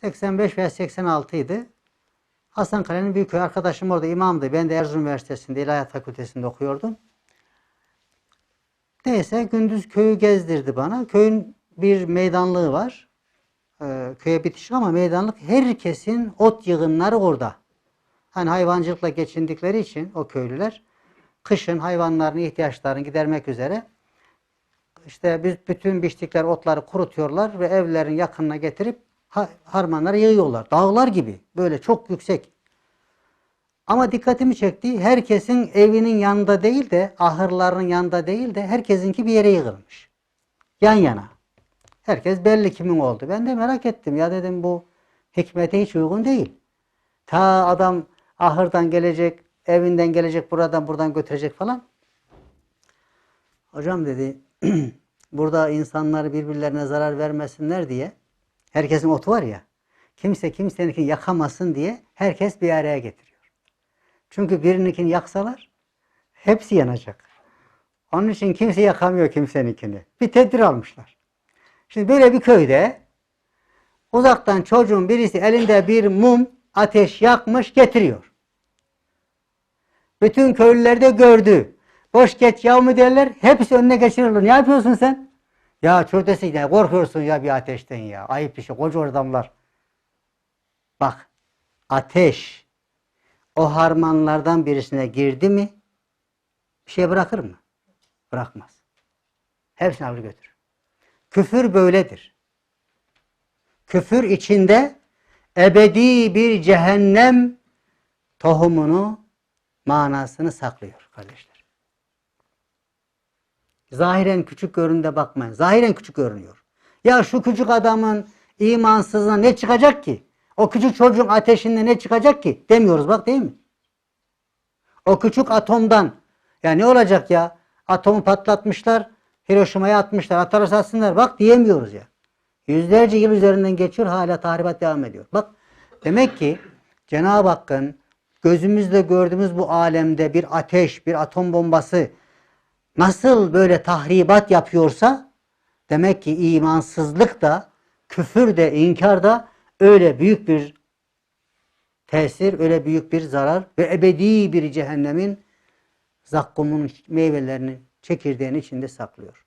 85 veya 86 idi. Hasankale'nin büyük köy arkadaşım orada imamdı. Ben de Erzurum Üniversitesi'nde İlahiyat Fakültesi'nde okuyordum. Neyse gündüz köyü gezdirdi bana. Köyün bir meydanlığı var. Ee, köye bitişik ama meydanlık herkesin ot yığınları orada. Hani hayvancılıkla geçindikleri için o köylüler kışın hayvanların ihtiyaçlarını gidermek üzere işte biz bütün biçtikleri otları kurutuyorlar ve evlerin yakınına getirip ha- harmanları yığıyorlar. Dağlar gibi böyle çok yüksek. Ama dikkatimi çekti. Herkesin evinin yanında değil de ahırlarının yanında değil de herkesinki bir yere yığılmış. Yan yana. Herkes belli kimin oldu. Ben de merak ettim. Ya dedim bu hikmete hiç uygun değil. Ta adam ahırdan gelecek, evinden gelecek, buradan buradan götürecek falan. Hocam dedi burada insanlar birbirlerine zarar vermesinler diye herkesin otu var ya kimse kimseninkini yakamasın diye herkes bir araya getiriyor. Çünkü birininkini yaksalar hepsi yanacak. Onun için kimse yakamıyor kimseninkini. Bir tedbir almışlar. Şimdi böyle bir köyde uzaktan çocuğun birisi elinde bir mum ateş yakmış getiriyor. Bütün köylüler de gördü. Boş geç yav mı derler. Hepsi önüne geçirirler. Ne yapıyorsun sen? Ya çördesi ne korkuyorsun ya bir ateşten ya. Ayıp bir şey. Koca adamlar. Bak ateş o harmanlardan birisine girdi mi bir şey bırakır mı? Bırakmaz. Hepsini alır götürür. Küfür böyledir. Küfür içinde ebedi bir cehennem tohumunu, manasını saklıyor kardeşler. Zahiren küçük göründe bakmayın. Zahiren küçük görünüyor. Ya şu küçük adamın imansızlığına ne çıkacak ki? O küçük çocuğun ateşinde ne çıkacak ki? Demiyoruz bak değil mi? O küçük atomdan ya ne olacak ya? Atomu patlatmışlar, Hiroşima'ya atmışlar. Atarsa atsınlar bak diyemiyoruz ya. Yüzlerce yıl üzerinden geçiyor hala tahribat devam ediyor. Bak demek ki Cenab-ı Hakk'ın gözümüzle gördüğümüz bu alemde bir ateş, bir atom bombası nasıl böyle tahribat yapıyorsa demek ki imansızlık da küfür de inkar da öyle büyük bir tesir, öyle büyük bir zarar ve ebedi bir cehennemin zakkumun meyvelerinin çekirdeğini içinde saklıyor.